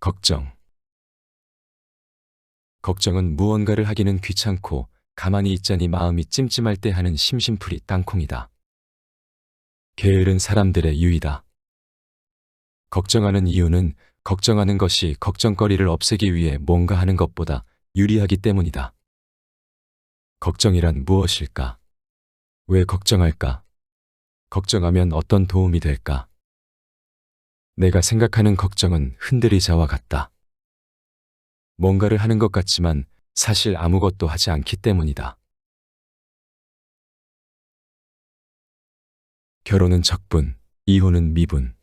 걱정. 걱정은 무언가를 하기는 귀찮고 가만히 있자니 마음이 찜찜할 때 하는 심심풀이 땅콩이다. 게으른 사람들의 유의다. 걱정하는 이유는 걱정하는 것이 걱정거리를 없애기 위해 뭔가 하는 것보다 유리하기 때문이다. 걱정이란 무엇일까? 왜 걱정할까? 걱정하면 어떤 도움이 될까? 내가 생각하는 걱정은 흔들리자와 같다. 뭔가를 하는 것 같지만 사실 아무것도 하지 않기 때문이다. 결혼은 적분, 이혼은 미분.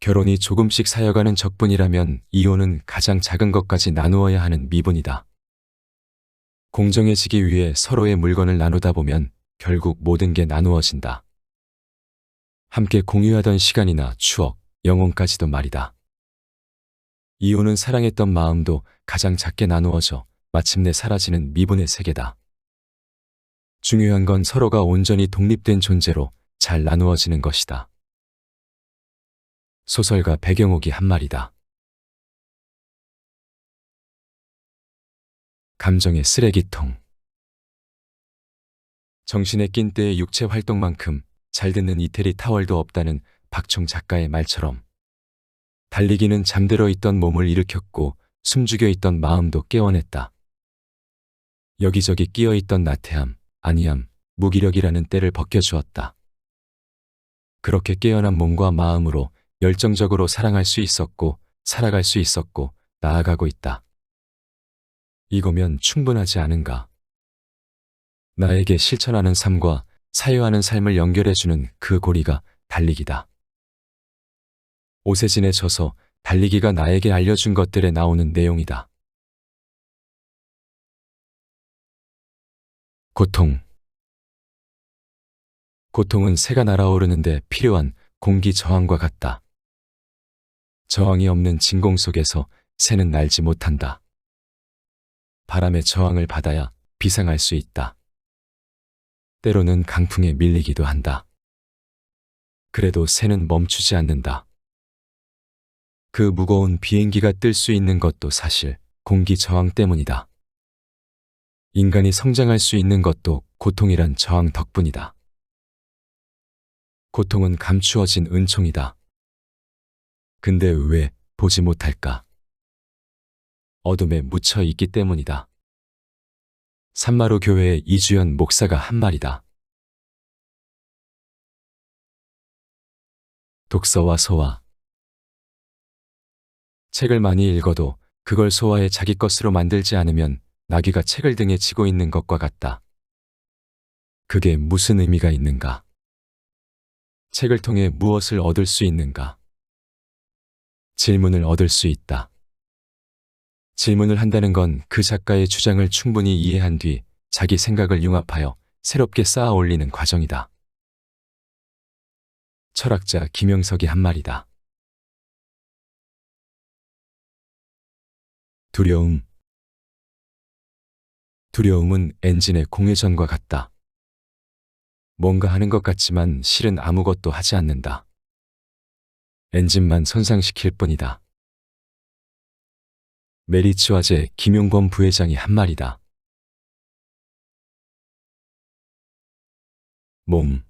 결혼이 조금씩 사여가는 적분이라면 이혼은 가장 작은 것까지 나누어야 하는 미분이다. 공정해지기 위해 서로의 물건을 나누다 보면 결국 모든 게 나누어진다. 함께 공유하던 시간이나 추억, 영혼까지도 말이다. 이혼은 사랑했던 마음도 가장 작게 나누어져 마침내 사라지는 미분의 세계다. 중요한 건 서로가 온전히 독립된 존재로 잘 나누어지는 것이다. 소설가 배경옥이 한 말이다. 감정의 쓰레기통. 정신에 낀 때의 육체 활동만큼 잘 듣는 이태리 타월도 없다는 박총 작가의 말처럼 달리기는 잠들어 있던 몸을 일으켰고 숨죽여 있던 마음도 깨워냈다. 여기저기 끼어 있던 나태함, 아니함, 무기력이라는 때를 벗겨주었다. 그렇게 깨어난 몸과 마음으로 열정적으로 사랑할 수 있었고 살아갈 수 있었고 나아가고 있다. 이거면 충분하지 않은가? 나에게 실천하는 삶과 사유하는 삶을 연결해주는 그 고리가 달리기다. 오세진에 져서 달리기가 나에게 알려준 것들에 나오는 내용이다. 고통. 고통은 새가 날아오르는데 필요한 공기 저항과 같다. 저항이 없는 진공 속에서 새는 날지 못한다. 바람의 저항을 받아야 비상할 수 있다. 때로는 강풍에 밀리기도 한다. 그래도 새는 멈추지 않는다. 그 무거운 비행기가 뜰 수 있는 것도 사실 공기 저항 때문이다. 인간이 성장할 수 있는 것도 고통이란 저항 덕분이다. 고통은 감추어진 은총이다. 근데 왜 보지 못할까? 어둠에 묻혀 있기 때문이다. 산마루 교회의 이주연 목사가 한 말이다. 독서와 소화. 책을 많이 읽어도 그걸 소화해 자기 것으로 만들지 않으면 나귀가 책을 등에 지고 있는 것과 같다. 그게 무슨 의미가 있는가? 책을 통해 무엇을 얻을 수 있는가? 질문을 얻을 수 있다. 질문을 한다는 건 그 작가의 주장을 충분히 이해한 뒤 자기 생각을 융합하여 새롭게 쌓아 올리는 과정이다. 철학자 김영석이 한 말이다. 두려움. 두려움은 엔진의 공회전과 같다. 뭔가 하는 것 같지만 실은 아무것도 하지 않는다. 엔진만 손상시킬 뿐이다. 메리츠 화재 김용범 부회장이 한 말이다. 몸.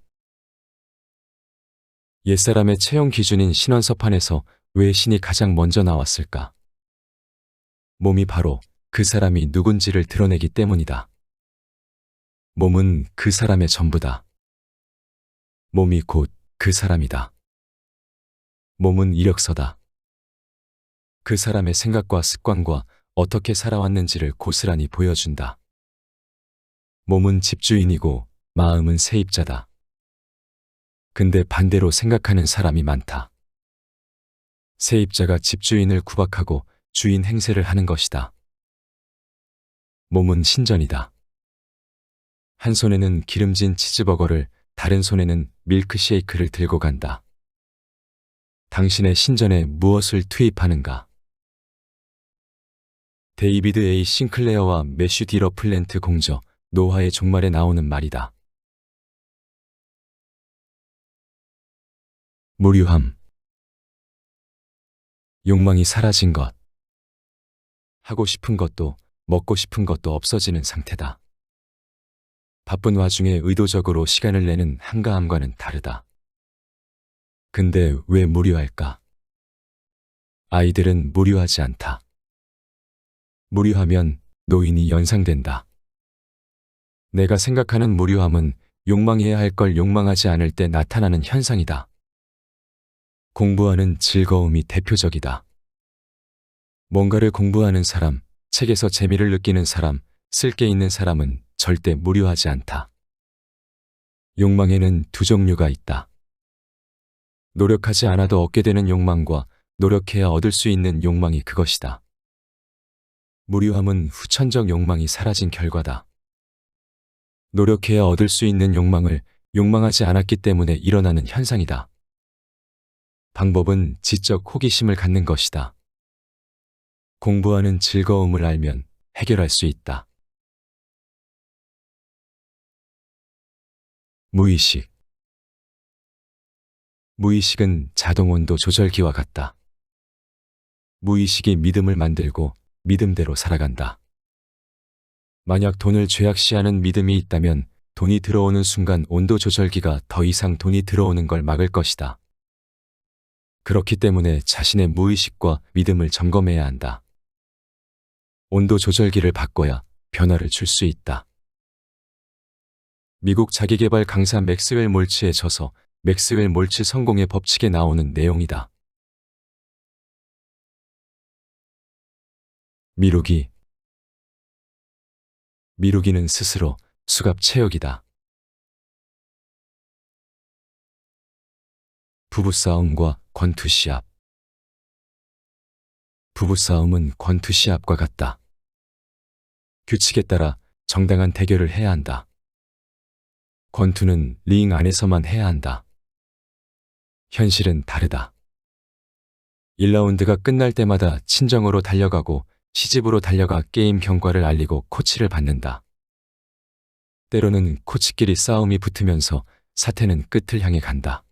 옛사람의 채용 기준인 신원서판에서 왜 신이 가장 먼저 나왔을까? 몸이 바로 그 사람이 누군지를 드러내기 때문이다. 몸은 그 사람의 전부다. 몸이 곧 그 사람이다. 몸은 이력서다. 그 사람의 생각과 습관과 어떻게 살아왔는지를 고스란히 보여준다. 몸은 집주인이고 마음은 세입자다. 근데 반대로 생각하는 사람이 많다. 세입자가 집주인을 구박하고 주인 행세를 하는 것이다. 몸은 신전이다. 한 손에는 기름진 치즈버거를 다른 손에는 밀크쉐이크를 들고 간다. 당신의 신전에 무엇을 투입하는가? 데이비드 A. 싱클레어와 매슈 디 러 플랜트 공저 노화의 종말에 나오는 말이다. 무료함 욕망이 사라진 것. 하고 싶은 것도 먹고 싶은 것도 없어지는 상태다. 바쁜 와중에 의도적으로 시간을 내는 한가함과는 다르다. 근데 왜 무료할까? 아이들은 무료하지 않다. 무료하면 노인이 연상된다. 내가 생각하는 무료함은 욕망해야 할 걸 욕망하지 않을 때 나타나는 현상이다. 공부하는 즐거움이 대표적이다. 뭔가를 공부하는 사람, 책에서 재미를 느끼는 사람, 쓸 게 있는 사람은 절대 무료하지 않다. 욕망에는 두 종류가 있다. 노력하지 않아도 얻게 되는 욕망과 노력해야 얻을 수 있는 욕망이 그것이다. 무료함은 후천적 욕망이 사라진 결과다. 노력해야 얻을 수 있는 욕망을 욕망하지 않았기 때문에 일어나는 현상이다. 방법은 지적 호기심을 갖는 것이다. 공부하는 즐거움을 알면 해결할 수 있다. 무의식 무의식은 자동 온도 조절기와 같다. 무의식이 믿음을 만들고 믿음대로 살아간다. 만약 돈을 죄악시하는 믿음이 있다면 돈이 들어오는 순간 온도 조절기가 더 이상 돈이 들어오는 걸 막을 것이다. 그렇기 때문에 자신의 무의식과 믿음을 점검해야 한다. 온도 조절기를 바꿔야 변화를 줄 수 있다. 미국 자기개발 강사 맥스웰 몰츠에 져서 맥스웰 몰츠 성공의 법칙에 나오는 내용이다. 미루기 미루기는 스스로 수갑 채우기다. 부부싸움과 권투시합 부부싸움은 권투시합과 같다. 규칙에 따라 정당한 대결을 해야 한다. 권투는 링 안에서만 해야 한다. 현실은 다르다. 1라운드가 끝날 때마다 친정으로 달려가고 시집으로 달려가 게임 경과를 알리고 코치를 받는다. 때로는 코치끼리 싸움이 붙으면서 사태는 끝을 향해 간다.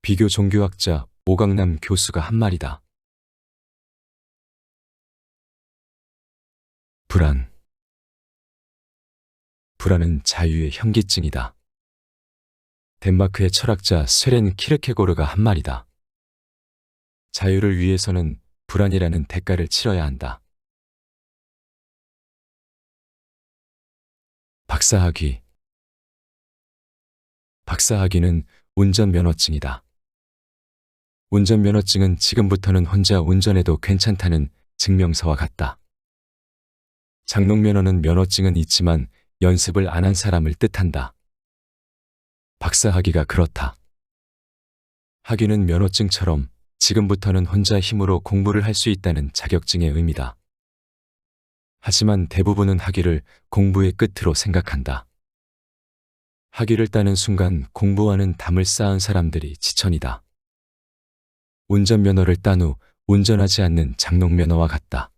비교 종교학자 오강남 교수가 한 말이다. 불안. 불안은 자유의 현기증이다. 덴마크의 철학자 스렌 키르케고르가 한 말이다. 자유를 위해서는 불안이라는 대가를 치러야 한다. 박사학위 박사학위는 운전면허증이다. 운전면허증은 지금부터는 혼자 운전해도 괜찮다는 증명서와 같다. 장롱면허는 면허증은 있지만 연습을 안 한 사람을 뜻한다. 박사학위가 그렇다. 학위는 면허증처럼 지금부터는 혼자 힘으로 공부를 할 수 있다는 자격증의 의미다. 하지만 대부분은 학위를 공부의 끝으로 생각한다. 학위를 따는 순간 공부하는 담을 쌓은 사람들이 지천이다. 운전면허를 딴 후 운전하지 않는 장롱면허와 같다.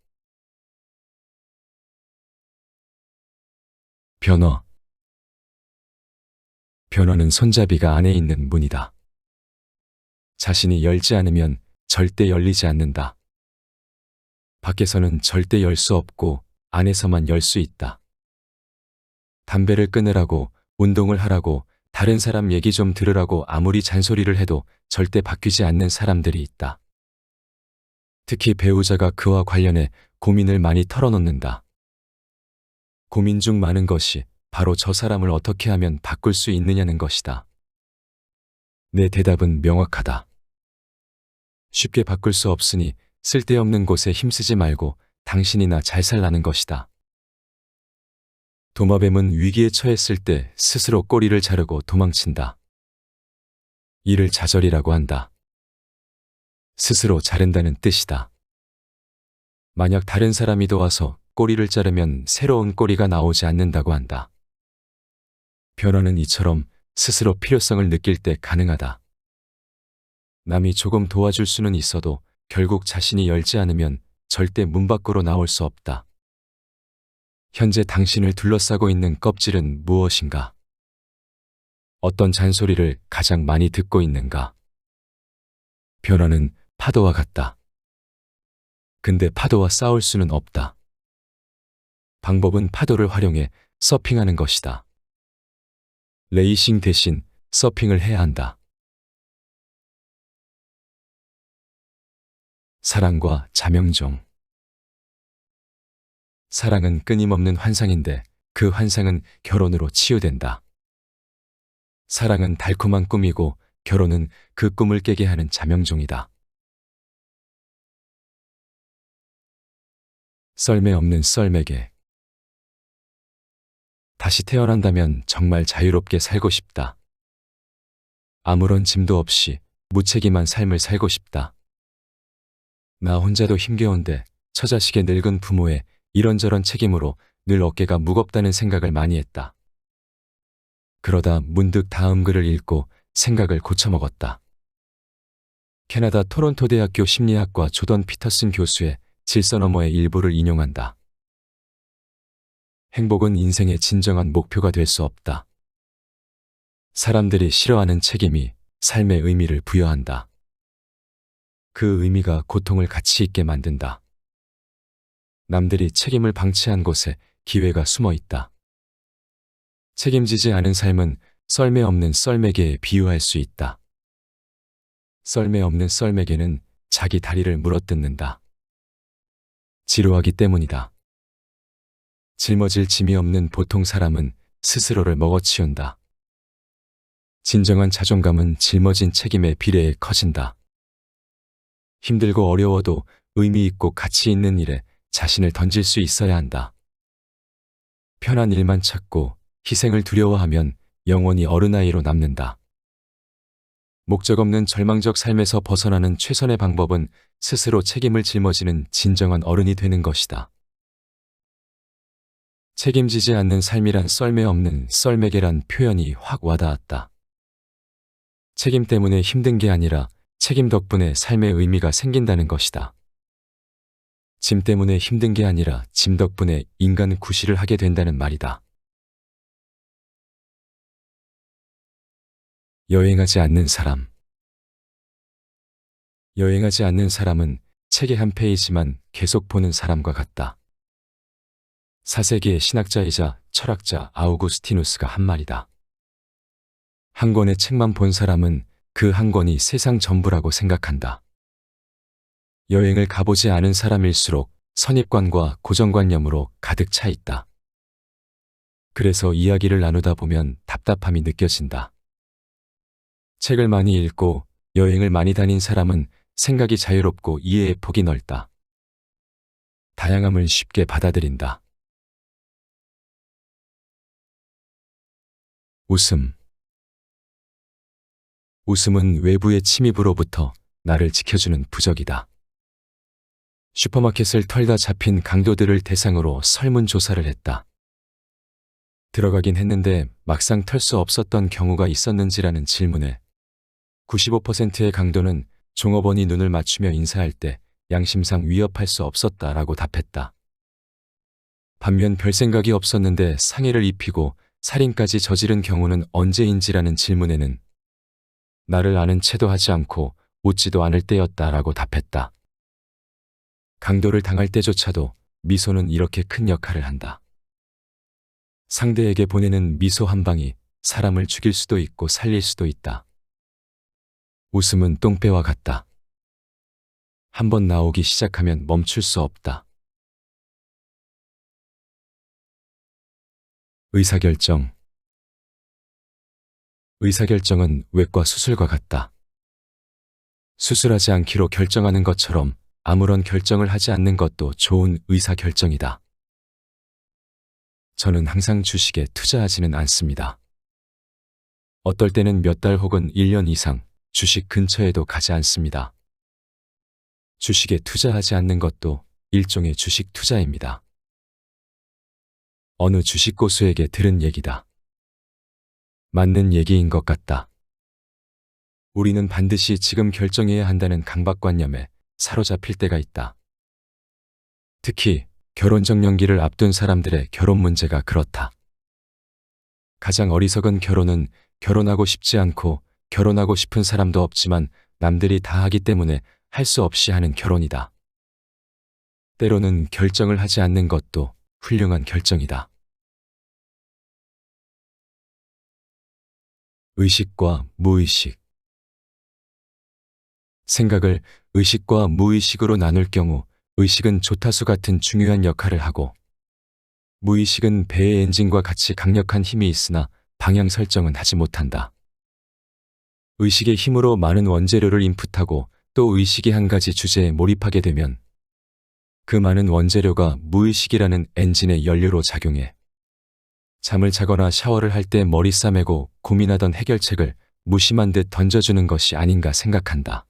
변화 변화는 손잡이가 안에 있는 문이다. 자신이 열지 않으면 절대 열리지 않는다. 밖에서는 절대 열 수 없고 안에서만 열 수 있다. 담배를 끊으라고 운동을 하라고 다른 사람 얘기 좀 들으라고 아무리 잔소리를 해도 절대 바뀌지 않는 사람들이 있다. 특히 배우자가 그와 관련해 고민을 많이 털어놓는다. 고민 중 많은 것이 바로 저 사람을 어떻게 하면 바꿀 수 있느냐는 것이다. 내 대답은 명확하다. 쉽게 바꿀 수 없으니 쓸데없는 곳에 힘쓰지 말고 당신이나 잘 살라는 것이다. 도마뱀은 위기에 처했을 때 스스로 꼬리를 자르고 도망친다. 이를 좌절이라고 한다. 스스로 자른다는 뜻이다. 만약 다른 사람이 도와서 꼬리를 자르면 새로운 꼬리가 나오지 않는다고 한다. 변화는 이처럼 스스로 필요성을 느낄 때 가능하다. 남이 조금 도와줄 수는 있어도 결국 자신이 열지 않으면 절대 문 밖으로 나올 수 없다. 현재 당신을 둘러싸고 있는 껍질은 무엇인가? 어떤 잔소리를 가장 많이 듣고 있는가? 변화는 파도와 같다. 근데 파도와 싸울 수는 없다. 방법은 파도를 활용해 서핑하는 것이다. 레이싱 대신 서핑을 해야 한다. 사랑과 자명종. 사랑은 끊임없는 환상인데 그 환상은 결혼으로 치유된다. 사랑은 달콤한 꿈이고 결혼은 그 꿈을 깨게 하는 자명종이다. 썰매 없는 썰매개. 다시 태어난다면 정말 자유롭게 살고 싶다. 아무런 짐도 없이 무책임한 삶을 살고 싶다. 나 혼자도 힘겨운데 처자식의 늙은 부모의 이런저런 책임으로 늘 어깨가 무겁다는 생각을 많이 했다. 그러다 문득 다음 글을 읽고 생각을 고쳐먹었다. 캐나다 토론토 대학교 심리학과 조던 피터슨 교수의 질서 너머의 일부를 인용한다. 행복은 인생의 진정한 목표가 될 수 없다. 사람들이 싫어하는 책임이 삶의 의미를 부여한다. 그 의미가 고통을 가치 있게 만든다. 남들이 책임을 방치한 곳에 기회가 숨어 있다. 책임지지 않은 삶은 썰매 없는 썰매개에 비유할 수 있다. 썰매 없는 썰매개는 자기 다리를 물어뜯는다. 지루하기 때문이다. 짊어질 짐이 없는 보통 사람은 스스로를 먹어치운다. 진정한 자존감은 짊어진 책임에 비례해 커진다. 힘들고 어려워도 의미 있고 가치 있는 일에 자신을 던질 수 있어야 한다. 편한 일만 찾고 희생을 두려워하면 영원히 어른아이로 남는다. 목적 없는 절망적 삶에서 벗어나는 최선의 방법은 스스로 책임을 짊어지는 진정한 어른이 되는 것이다. 책임지지 않는 삶이란 썰매 없는 썰매개란 표현이 확 와닿았다. 책임 때문에 힘든 게 아니라 책임 덕분에 삶의 의미가 생긴다는 것이다. 짐 때문에 힘든 게 아니라 짐 덕분에 인간 구실을 하게 된다는 말이다. 여행하지 않는 사람. 여행하지 않는 사람은 책의 한 페이지만 계속 보는 사람과 같다. 사세기의 신학자이자 철학자 아우구스티누스가 한 말이다. 한 권의 책만 본 사람은 그 한 권이 세상 전부라고 생각한다. 여행을 가보지 않은 사람일수록 선입관과 고정관념으로 가득 차 있다. 그래서 이야기를 나누다 보면 답답함이 느껴진다. 책을 많이 읽고 여행을 많이 다닌 사람은 생각이 자유롭고 이해의 폭이 넓다. 다양함을 쉽게 받아들인다. 웃음. 웃음은 외부의 침입으로부터 나를 지켜주는 부적이다. 슈퍼마켓을 털다 잡힌 강도들을 대상으로 설문조사를 했다. 들어가긴 했는데 막상 털 수 없었던 경우가 있었는지라는 질문에 95%의 강도는 종업원이 눈을 맞추며 인사할 때 양심상 위협할 수 없었다라고 답했다. 반면 별 생각이 없었는데 상해를 입히고 살인까지 저지른 경우는 언제인지라는 질문에는 나를 아는 채도 하지 않고 웃지도 않을 때였다라고 답했다. 강도를 당할 때조차도 미소는 이렇게 큰 역할을 한다. 상대에게 보내는 미소 한 방이 사람을 죽일 수도 있고 살릴 수도 있다. 웃음은 똥배와 같다. 한번 나오기 시작하면 멈출 수 없다. 의사결정. 의사결정은 외과 수술과 같다. 수술하지 않기로 결정하는 것처럼 아무런 결정을 하지 않는 것도 좋은 의사결정이다. 저는 항상 주식에 투자하지는 않습니다. 어떨 때는 몇 달 혹은 1년 이상 주식 근처에도 가지 않습니다. 주식에 투자하지 않는 것도 일종의 주식 투자입니다. 어느 주식 고수에게 들은 얘기다. 맞는 얘기인 것 같다. 우리는 반드시 지금 결정해야 한다는 강박관념에 사로잡힐 때가 있다. 특히 결혼 정년기를 앞둔 사람들의 결혼 문제가 그렇다. 가장 어리석은 결혼은 결혼하고 싶지 않고 결혼하고 싶은 사람도 없지만 남들이 다 하기 때문에 할 수 없이 하는 결혼이다. 때로는 결정을 하지 않는 것도 훌륭한 결정이다. 의식과 무의식 생각을 의식과 무의식으로 나눌 경우 의식은 조타수 같은 중요한 역할을 하고 무의식은 배의 엔진과 같이 강력한 힘이 있으나 방향 설정은 하지 못한다. 의식의 힘으로 많은 원재료를 인풋하고 또 의식이 한 가지 주제에 몰입하게 되면 그 많은 원재료가 무의식이라는 엔진의 연료로 작용해 잠을 자거나 샤워를 할 때 머리 싸매고 고민하던 해결책을 무심한 듯 던져주는 것이 아닌가 생각한다.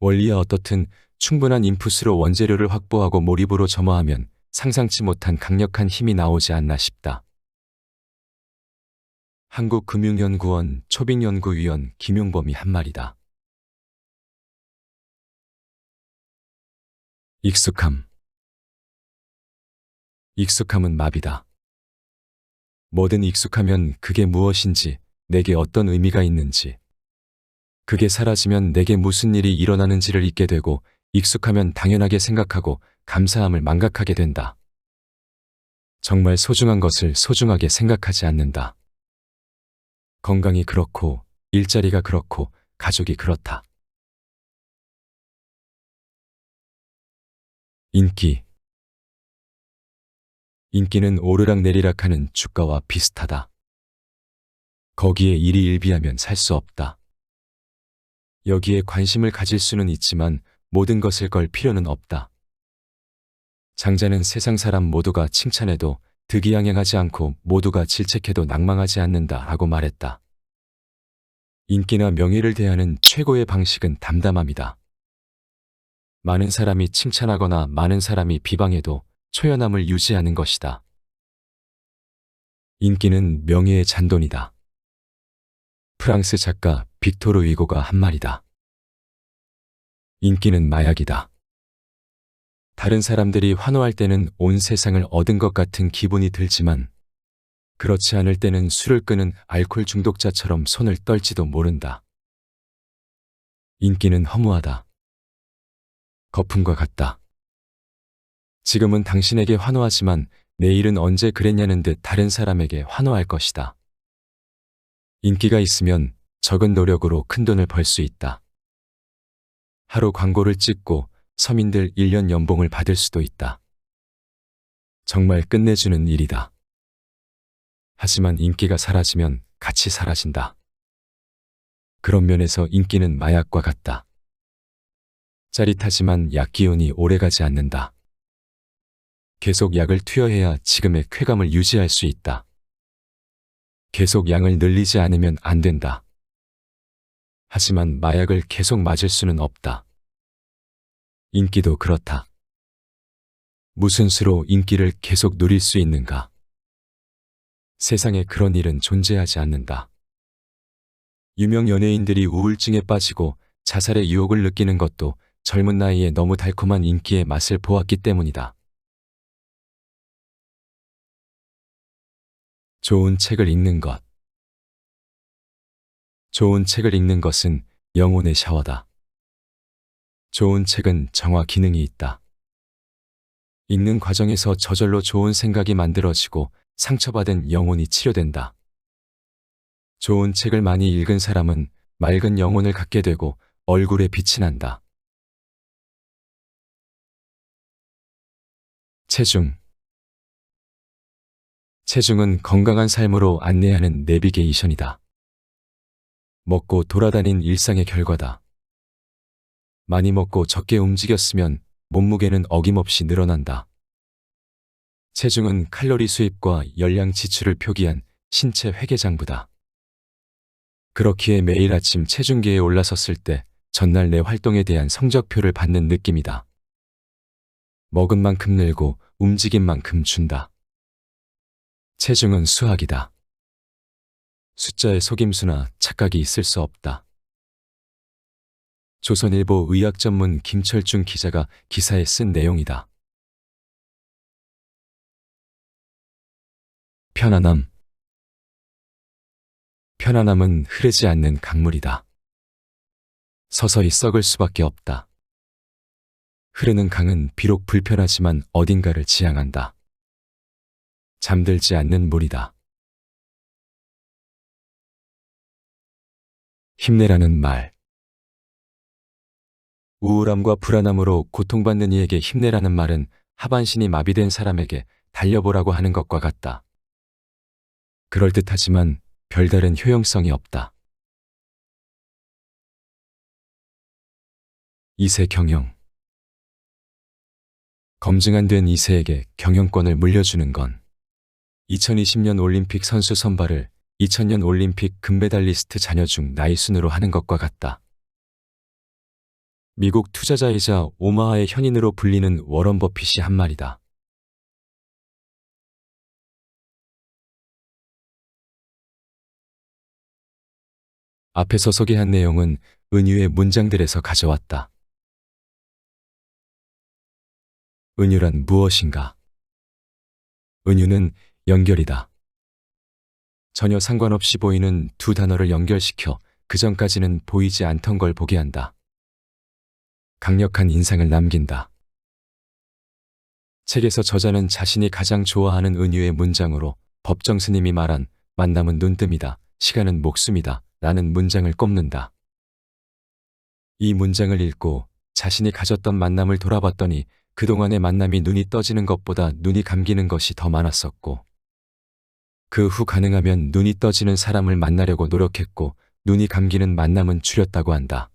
원리야 어떻든 충분한 인풋으로 원재료를 확보하고 몰입으로 점화하면 상상치 못한 강력한 힘이 나오지 않나 싶다. 한국금융연구원 초빙연구위원 김용범이 한 말이다. 익숙함. 익숙함은 마비다. 뭐든 익숙하면 그게 무엇인지, 내게 어떤 의미가 있는지, 그게 사라지면 내게 무슨 일이 일어나는지를 잊게 되고, 익숙하면 당연하게 생각하고 감사함을 망각하게 된다. 정말 소중한 것을 소중하게 생각하지 않는다. 건강이 그렇고, 일자리가 그렇고, 가족이 그렇다. 인기. 인기는 오르락내리락 하는 주가와 비슷하다. 거기에 일희일비하면 살 수 없다. 여기에 관심을 가질 수는 있지만 모든 것을 걸 필요는 없다. 장자는 세상 사람 모두가 칭찬해도 득이양양하지 않고 모두가 질책해도 낭망하지 않는다 하고 말했다. 인기나 명예를 대하는 최고의 방식은 담담함이다. 많은 사람이 칭찬하거나 많은 사람이 비방해도 초연함을 유지하는 것이다. 인기는 명예의 잔돈이다. 프랑스 작가 빅토르 위고가 한 말이다. 인기는 마약이다. 다른 사람들이 환호할 때는 온 세상을 얻은 것 같은 기분이 들지만 그렇지 않을 때는 술을 끄는 알코올 중독자처럼 손을 떨지도 모른다. 인기는 허무하다. 거품과 같다. 지금은 당신에게 환호하지만 내일은 언제 그랬냐는 듯 다른 사람에게 환호할 것이다. 인기가 있으면 적은 노력으로 큰 돈을 벌 수 있다. 하루 광고를 찍고 서민들 1년 연봉을 받을 수도 있다. 정말 끝내주는 일이다. 하지만 인기가 사라지면 같이 사라진다. 그런 면에서 인기는 마약과 같다. 짜릿하지만 약 기운이 오래가지 않는다. 계속 약을 투여해야 지금의 쾌감을 유지할 수 있다. 계속 양을 늘리지 않으면 안 된다. 하지만 마약을 계속 맞을 수는 없다. 인기도 그렇다. 무슨 수로 인기를 계속 누릴 수 있는가? 세상에 그런 일은 존재하지 않는다. 유명 연예인들이 우울증에 빠지고 자살의 유혹을 느끼는 것도 젊은 나이에 너무 달콤한 인기의 맛을 보았기 때문이다. 좋은 책을 읽는 것. 좋은 책을 읽는 것은 영혼의 샤워다. 좋은 책은 정화 기능이 있다. 읽는 과정에서 저절로 좋은 생각이 만들어지고 상처받은 영혼이 치료된다. 좋은 책을 많이 읽은 사람은 맑은 영혼을 갖게 되고 얼굴에 빛이 난다. 체중 체중은 건강한 삶으로 안내하는 내비게이션이다. 먹고 돌아다닌 일상의 결과다. 많이 먹고 적게 움직였으면 몸무게는 어김없이 늘어난다. 체중은 칼로리 수입과 열량 지출을 표기한 신체 회계장부다. 그렇기에 매일 아침 체중계에 올라섰을 때 전날 내 활동에 대한 성적표를 받는 느낌이다. 먹은 만큼 늘고 움직인 만큼 준다. 체중은 수학이다. 숫자에 속임수나 착각이 있을 수 없다. 조선일보 의학 전문 김철중 기자가 기사에 쓴 내용이다. 편안함. 편안함은 흐르지 않는 강물이다. 서서히 썩을 수밖에 없다. 흐르는 강은 비록 불편하지만 어딘가를 지향한다. 잠들지 않는 물이다. 힘내라는 말. 우울함과 불안함으로 고통받는 이에게 힘내라는 말은 하반신이 마비된 사람에게 달려보라고 하는 것과 같다. 그럴듯하지만 별다른 효용성이 없다. 이세 경영. 검증 안 된 이세에게 경영권을 물려주는 건 2020년 올림픽 선수 선발을 2000년 올림픽 금메달리스트 자녀 중 나이 순으로 하는 것과 같다. 미국 투자자이자 오마하의 현인으로 불리는 워런 버핏이 한 말이다. 앞에서 소개한 내용은 은유의 문장들에서 가져왔다. 은유란 무엇인가? 은유는 연결이다. 전혀 상관없이 보이는 두 단어를 연결시켜 그 전까지는 보이지 않던 걸 보게 한다. 강력한 인상을 남긴다. 책에서 저자는 자신이 가장 좋아하는 은유의 문장으로 법정 스님이 말한 만남은 눈뜸이다. 시간은 목숨이다. 라는 문장을 꼽는다. 이 문장을 읽고 자신이 가졌던 만남을 돌아봤더니 그동안의 만남이 눈이 떠지는 것보다 눈이 감기는 것이 더 많았었고, 그 후 가능하면 눈이 떠지는 사람을 만나려고 노력했고, 눈이 감기는 만남은 줄였다고 한다.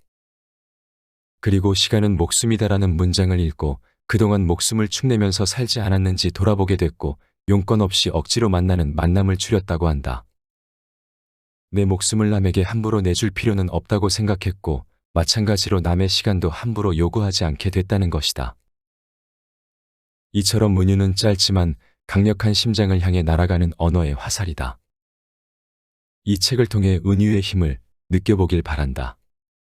그리고 시간은 목숨이다라는 문장을 읽고 그동안 목숨을 축내면서 살지 않았는지 돌아보게 됐고, 용건 없이 억지로 만나는 만남을 줄였다고 한다. 내 목숨을 남에게 함부로 내줄 필요는 없다고 생각했고, 마찬가지로 남의 시간도 함부로 요구하지 않게 됐다는 것이다. 이처럼 은유는 짧지만 강력한 심장을 향해 날아가는 언어의 화살이다. 이 책을 통해 은유의 힘을 느껴보길 바란다.